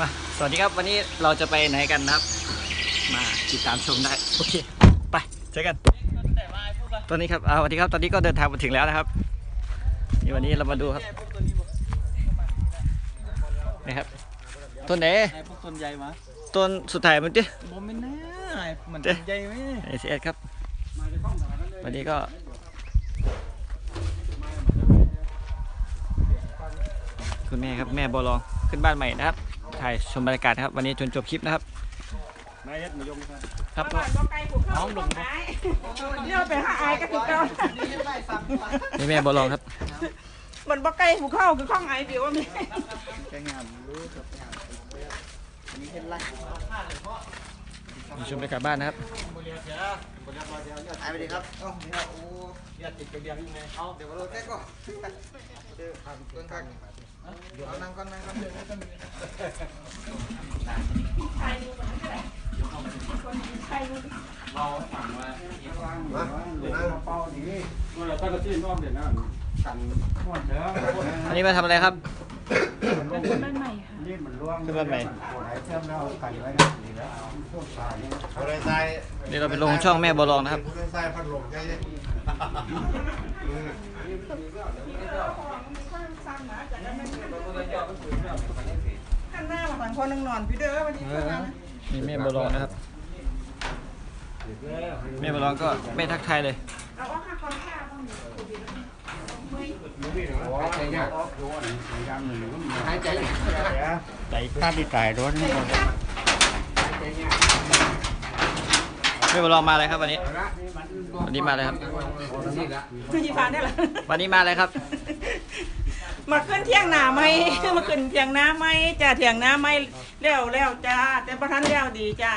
มา สวัสดีครับ วันนี้เราจะไปไหนกันนะครับ มาติดตามชมได้ โอเค ไป เจอกัน ตอนนี้ครับอ่าสวัสดีครับ ตอนนี้ก็เดินทางมาถึงแล้วนะครับ นี่วันนี้เรามาดูครับนี่ครับ ต้นไหนไอ้พวกต้นใหญ่มาต้นสุดท้ายมันดิบ่แม่นแน่ไอ้มันเจ๊ต้นใหญ่ไหมไอซีเอสครับ วันนี้ก็คุณแม่ครับแม่บอลองขึ้นบ้านใหม่นะครับ ถ่ายชมบรรยากาศนะครับ วันนี้จนจบคลิปนะครับนายเฮ็ดมายงครับครับบ้านบ่ไกลผูกเข้าต้นไม้เลี้ยวไปหาไอายก็คือเก่านี่แม่บอลองครับมันบ่ไกลผูกเข้าคือข้องไอ้เดียวว่ามีแกงามรู้ครับอันนี้เฮ็ดไรชมบรรยากาศบ้านนะครับไปดีครับโอ้ยติดกระเบียงยังไงเอาเดี๋ยวเราแก้ก่อนเดี๋ยวทำต้นทาง เดี๋ยวนั่งก่อนนั่งก่อนมานั่งเป้าดีเมื่อเราตั้งกระที่รอบเด่นนั่นกันหมดเด้ออันนี้มาทำอะไรครับนี่มันร่วงขึ้นบ้านใหม่โอ้ยเชื่อมแล้วกันไว้ดีแล้วพวกสายนี่บริษัทนี่เราไปลงช่องแม่บอลองนะครับพัดลมใช่ไหม ข้างหน้ามาฝั่งคนนึงนอนพี่เด้อวันนี้เพื่อนนะนี่แม่บอลองนะครับ แม่บอลองก็ไม่ทักทายเลยเอาว่าข้าคนข้าบ้างโอ้ยเนี่ยดูอันนี้ยามหนึ่งก็มีหายใจใจถ้าดีตายร้อนนี่หมดแม่บอลองมาอะไรครับวันนี้ วันนี้มาอะไรครับคือยีพานได้หรอวันนี้มาอะไรครับ มาขึ้นเที่ยงหนาไหม มาขึ้นเที่ยงน้าไหมจ้าเที่ยงน้าไหมแล้วแล้วจ้าแต่ประทันแล้วดีจ้า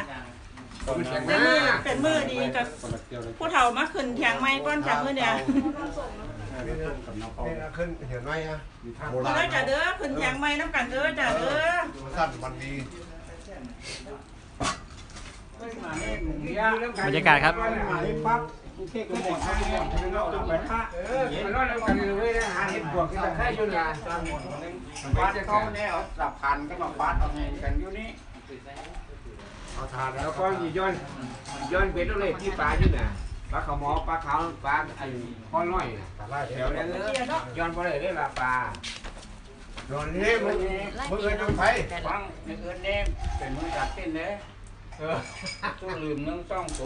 เป็นมือเป็นมือดีกับผู้เฒ่ามาขึ้นเที่ยงไหมก้อนจากมือเดียวนี่นะขึ้นเห็นไหมฮะโบราได้ณจ้าเด้อขึ้นเที่ยงไหมน้ำกันเด้อจ้าเด้อสั้นวันดีบรรยากาศครับปั๊บ เค้กหมดหมดถึงเราต้องไปท่าเออมันร้อนแล้วกันเลยนะหาเห็ดบวกกันแค่อยู่นี่ฟาดเขาเนี่ยเอาสับพันก็มาฟาดเอาไงกันอยู่นี่เอาทานแล้วก็ย้อนย้อนเป็นตัวเลขที่ปลาอยู่น่ะปลาขาวหมอปลาขาวปลาไอ้ข้อน้อยน่ะไล่แถวนั้นเลยย้อนบ่ได้ได้ละปลาโดนนี่มึงมึงเอ้ยจงไปฟังในเอินเนมเป็นมือจัดเต้นเลยเออตู้ลืมนึ่งสองโถ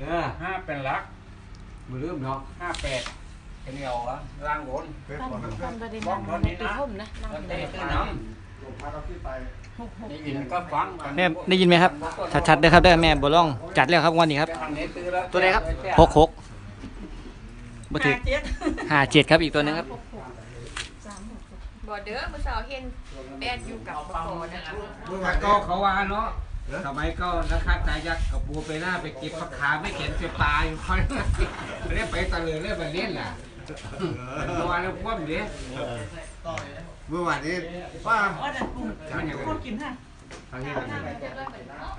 เออห้าเป็นหลักบ่ลืมเนาะห้าแปดเป็นเงาอะล่างบน เป็นคนท่านก็ได้นั่งในปีห่มนะนั่งแล้วในเตะปีตื้อห่มน้ำได้ยินก็ฟังแม่ได้ยินไหมครับชัดๆเด้อครับเด้อแม่บอลองจัดแล้วครับวันนี้ครับทางนี้ตื้อแล้วตัวไหนครับ หกหกบ่ถึหางเจ็ดห้าเจ็ดครับอีกตัวหนึงครับบ่เด้อมื้อเช้าเห็นแปดอยู่กับบ่พอนะคะเมื่อวานก็เขาว่าเนาะ สมัยก็นักฆ่าตายักษ์กับบัวไปหน้าไปเก็บผักขาไม่เข็นเสียปลาอยู่ค่อยเล่นไปตะเลยเล่นไปเล่นน่ะเมื่อวานเราพ่วมเด้เมื่อวานนี้ป้าอ๋อแต่กลุ่มคนกินฮะทางนี้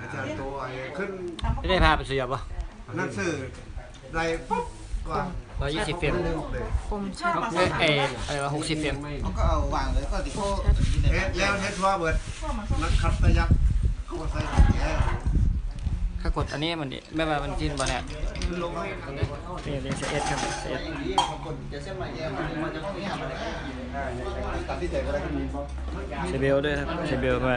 อาจารย์ตัวไอ้ขึ้นไม่ได้พาไปเสียบป่ะหนังสือได้ปุ๊บก็ร้อยยี่สิบเฟรมเลยคมชัดเอ้ยเอ้ยอะไรวะหกสิบเฟรมเขาก็เอาวางเลยก็ติโก้เฮ็ดแล้วเฮ็ดทั่วเบิดนักขับตะยักเขาก็ใส่แก่ถ้ากดอันนี้มันดิไม่ว่ามันจินบ่เนี่ยลงให้นี่เรียกเอสครับเอสจะเส้นใหม่แย่มันจะไม่ทำอะไรตัดที่ใจก็ได้ก็มีเซเบลด้วยครับเซเบลมา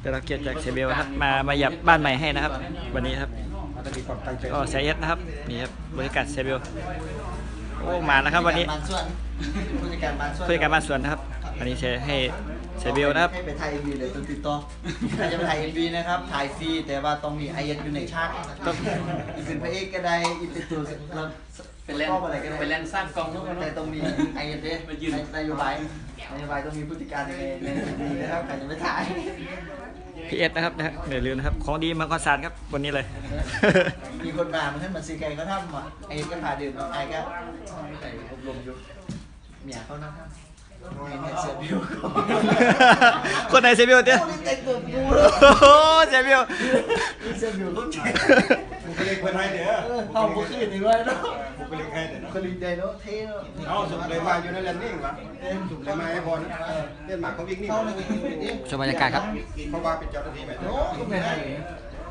ได้รับเกียรติจากเซเบลครับมามาหยับบ้านใหม่ให้นะครับ วันนี้ครับก็เซเอสนะครับนี่ครับบริการเซเบลโอ้มาแล้วครับวันนี้บางส่วนผู้จัดการบางส่วนผู้จัดการบ้านสวนนะครับวันนี้เชให้ เซเบลนะครับ ให้ไปถ่ายเอ็มวีเลยต้องติดต่อใครจะไปถ่ายเอ็มวีนะครับ ถ่ายฟรีแต่ว่าต้องมีไอเอ็นอยู่ในฉากต้องอีเป็นพระเอกก็ได้อีเป็นตัวเราเป็นเล่นอะไรก็ได้เป็นเล่นสร้างกองแต่ต้องมีไอเอ็นด้วยนโยบายนโยบายต้องมีผู้จัดการในในเอ็มวีนะครับใครจะไปถ่ายพีเอสนะครับนะฮะอย่าลืมนะครับ ของดีมังกรสารครับวันนี้เลย มีคนมามันท่านมาซีไกเขาทำอะไอเอ็นก็พาดื่มไอก็ใส่อบรมอยู่เมียเขานะครับเสียบิว คนไหนเซเบียวเตี้ยแต่งตัวกูเลยโอ้โหเซเบียวเสียบิวเขาใจบุคลิกคนไทยเด้อเอาบุคลิกนี่ไว้เนาะบุคลิกไทยเด้อบุคลิกใจเนาะเท่เนาะเอาสุดเลยมาอยู่ในแลนดิ้งวะสุดเลยมาให้พอนะเล่นหมากของบิ๊กนี่เข้าเลยนี่ชมบรรยากาศครับเพราะว่าเป็นเจ้าหน้าที่แบบโอ้ก็ไม่ได้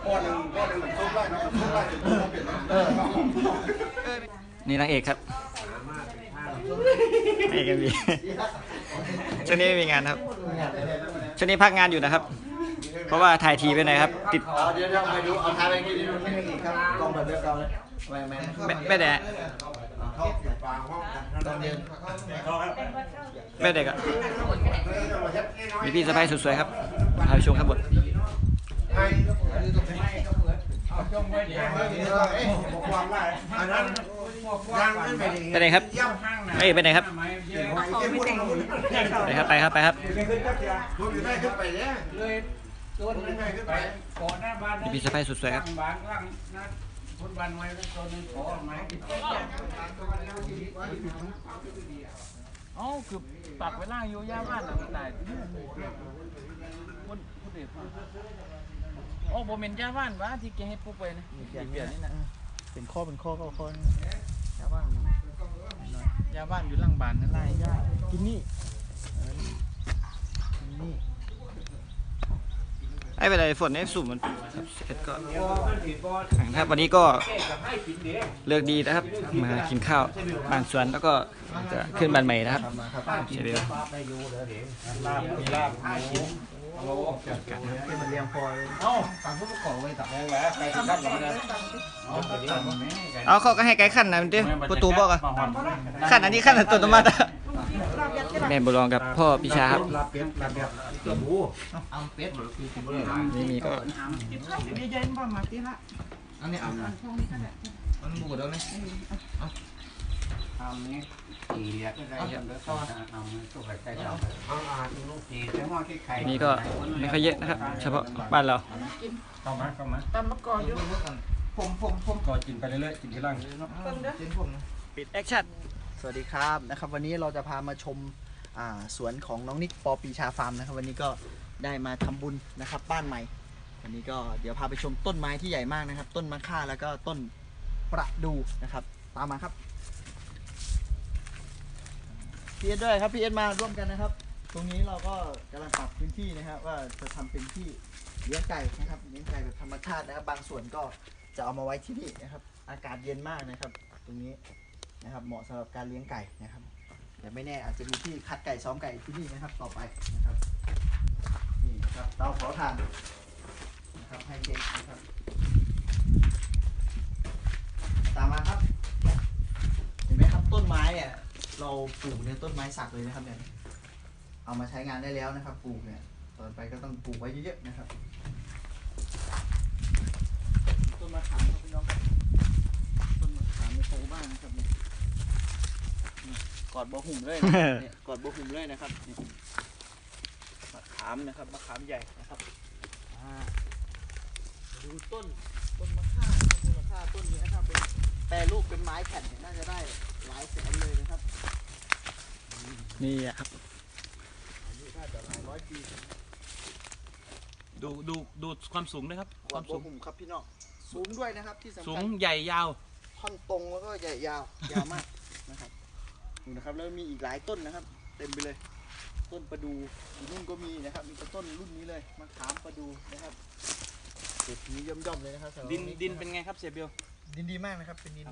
ก้อนหนึ่งก้อนหนึ่งเหมือนซุปไล่เนาะซุปไล่จนตัวเปลี่ยนเออนี่นางเอกครับ นางเอกกันมีช่วงนี้ไม่มีงานครับช่วงนี้พักงานอยู่นะครับ เพราะว่าถ่ายทีไปไหนครับ ติดเอาเดี๋ยวเราไปดูเอาท้ายไปกินดูไม่อีกครับกองแบบเดิมเก่าเลยแม่แม่ไม่ไม่แดะตอนเย็นไม่แดะก็มีพี่สะพ้ายสุดสวยครับพาไปชมครับบทความไล่อันนั้นย่างขึ้นไปดิ ไปไหนครับเอ้ยไปไหนครับ ไปครับไปครับไปครับคุณอยู่ได้ขึ้นไปเนี่ยเลยต้นนั้นไปก่อนหน้าบ้านมีพี่สะพ้ายสุดสวยครับบ้านล่างนะคนบ้านไม้แล้วต้นนึงขอไม้เอ้าคือตักเวลาอยู่ย่าบ้านน่ะมันได้คนผู้เด็กมาโอ้โบเมนย่าบ้านวะที่แกให้ปุ๊บไปนะเปลี่ยนนี่นะเป็นข้อเป็นข้อก็ข้อ ยาบ้านยาบ้านอยู่หลังบานนั่นไรย่ากินนี่นี่ไอ้เป็นไรฝนไอ้สุ่มมันเสร็จก็ครับวันนี้ก็เลือกดีนะครับ มากินข้าวบางสวนแล้วก็จะขึ้นบ้านใหม่นะครับเชฟเบลเป็นมันเรียงพอเลยเอาเขาก็ให้ไกด์ขั้นนะมันเด้ประตูบอกอะขั้นอันนี้ขั้นอันตัวตมาตแม่บุรองกับพ่อพิชาครับลาเป็ดลาเป็ดลาหมูนี่มีก็ดีใจบ่มาที่ละอันนี้เอามันหมูแล้วไหม ทำนี้ตีเรียกก็ได้ยังเด้อเข้าทำตัวไก่ดำเอาอ่านลูกตีแต่ว่าที่ไข่นี่ก็ไม่ค่อยเยอะนะครับ เฉพาะบ้านเราเข้ามาเข้ามาตำมะกอกอยู่ผมผมผมก็กินไปเรื่อยๆกินที่ล่างเพิ่งเด้อเจนผมนะปิดแอคชั่นสวัสดีครับนะครับ วันนี้เราจะพามาชมอ่าสวนของน้องนิกปอปีชาฟาร์มนะครับ วันนี้ก็ได้มาทำบุญนะครับ บ้านใหม่วันนี้ก็เดี๋ยวพาไปชมต้นไม้ที่ใหญ่มากนะครับ ต้นมะค่าแล้วก็ต้นประดูนะครับ ตามมาครับ พีเอสด้วยครับพีเอสมาร่วมกันนะครับ ตรงนี้เราก็กำลังปรับพื้นที่นะครับว่าจะทำเป็นที่เลี้ยงไก่นะครับเลี้ยงไก่แบบธรรมชาตินะครับ บางส่วนก็จะเอามาไว้ที่นี่นะครับ อากาศเย็นมากนะครับ ตรงนี้นะครับเหมาะสำหรับการเลี้ยงไก่นะครับแต่ไม่แน่อาจจะมีที่คัดไก่ซ้อมไก่ที่นี่นะครับต่อไปนะครับนี่นะครับเตาเผาถ่านนะครับให้เด็กนะครับ ตามมาครับ เห็นไหมครับต้นไม้เนี่ย เราปลูกเนี่ยต้นไม้สักเลยนะครับเนี่ยเอามาใช้งานได้แล้วนะครับ ปลูกเนี่ยต่อไปก็ต้องปลูกไว้เยอะๆนะครับ ต้นมะขามครับพี่น้องครับต้นมะขามในโตบ้างนะครับเนี่ยนี่กอดบัวหุ่มเลยนะเนี่ยกอดบัวหุ่มเลยนะครับนี่มะขามนะครับมะขามใหญ่นะครับอ่าดูต้นต้นมะข่าต้นมูลค่าต้นนี้นะครับเป็นแปรรูปเป็นไม้แผ่นเนี่ยน่าจะได้หลายแสนเลยนะครับ นี่อะครับอายุน่าจะหลายร้อยปีดูดูดูความสูงด้วยครับกว่าบัวหุ่มครับพี่น้องสูงด้วยนะครับที่สำสูคังญใหญ่ยาว ท่อนตรงแล้วก็ใหญ่ยาวยาวมากนะครับดูนะครับแล้วมีอีกหลายต้นนะครับ เต็มไปเลย ต้นประดูอยู่นู่นก็มีนะครับ มีแต่ต้นรุ่นนี้เลยมะขามประดูนะครับเศรษฐีย่อมๆเลยนะครับสำหรับดินตรงดินเป็นไงครับเสียเบล ดินดีมากนะครับเป็นดิน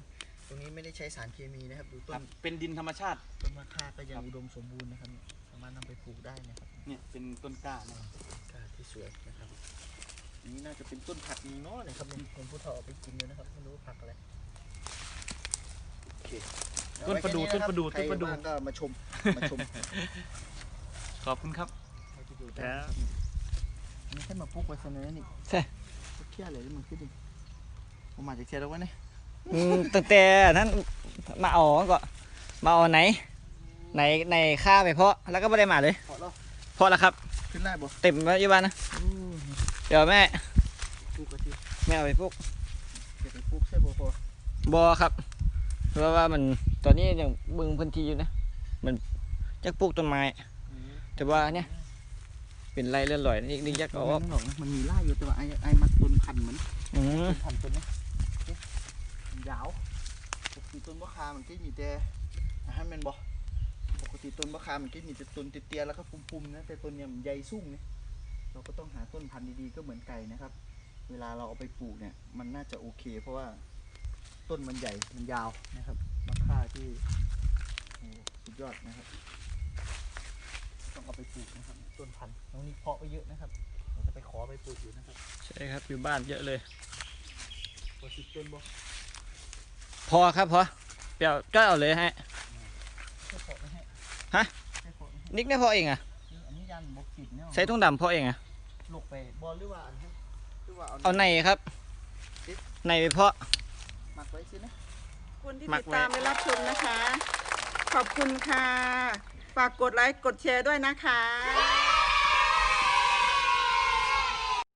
ตรงนี้ไม่ได้ใช้สารเคมีนะครับ ดูต้นเป็นดินธรรมชาติ ต้นมะข่าก็ยังอุดมสมบูรณ์นะครับเนี่ยสามารถนำไปปลูกได้นะครับเนี่ยเป็นต้นกล้านะกาที่สวยนะครับอันนี้น่าจะเป็นต้นผักอีกเนาะเนี่ยครับเนี่ยผมผู้เฒ่าเอาไปกินเลยนะครับไม่รู้ผักอะไรโอเคต้นประดู่เอาไว้แค่ต้นประดู่ ใครต้นประดู่ว่างก็มาชมมาชมขอบคุณครับ ใครที่ดูได้นะครับอันนี่แค่มาปลูกไว้เสนอนี่ใช่ เที่ยอะไรที่มันขึ้นดิผมมาจากเที่ยแล้ววะเนี่ยอืม ตั้งแต่นั้นมาเอาก็มาเอาไหนไหนในข้าไปเพาะแล้วก็ไม่ได้มาเลยพอแล้วเพาะแล้วครับขึ้นได้บ่เต็มไว้อยู่บ้านนะอู้เดี๋ยวแม่ปลูกกระทิแม่เอาไปพวกเก็บไปปลูกใช่บ่พอบอครับ เพราะว่ามันตอนนี้ยังบึงพื้นที่อยู่นะ มันจักปลูกต้นไม้แต่ว่าเนี่ยเป็นไรเลื่อนลอยนี่นี่ยักษ์เอาออกหรอกนะมันมีไล่อยู่แต่ว่าไอ้ไอ้มัดต้นพันธุ์เหมือนอืมต้นพันธุ์ต้นนี้มัน ยาวปกติต้นมะขามมันก็มีแต่อาหารแมนบอปกติต้นมะขามมันก็มีแต่ต้นเตี้ยๆแล้วก็ปุ่มๆนะแต่ต้นเนี้ยมันใหญ่สูงเนี่ยเราก็ต้องหาต้นพันธุ์ดีๆก็เหมือนไก่นะครับ เวลาเราเอาไปปลูกเนี่ยมันน่าจะโอเค เพราะว่าต้นมันใหญ่มันยาวนะครับมะข่าที่โอ้สุดยอดนะครับ ต้องเอาไปปลูกนะครับ ต้นพันธุ์น้องนี่เพาะไปเยอะนะครับเราจะไปขอไปปลูกอยู่นะครับ ใช่ครับอยู่บ้านเยอะเลยพอสิบต้นบ่ พอครับพอเปรี้ยวจ้อยเอาเลยฮะแค่เพาะไม่ให้ฮะแค่เพาะไม่ให้นิกได้พอเองอะนี่อันนี้ยันบกขีดเนี่ยใส่ทุ่งดำพอเองอะลกไปบอลหรือว่าอันนี้หรือว่าเอาเอาในครับในไปเพาะหมักไว้สินะคนที่มัติกดไว้ตามและรับชมนะคะ ขอบคุณค่ะ ฝากกดไลค์กดแชร์ด้วยนะคะ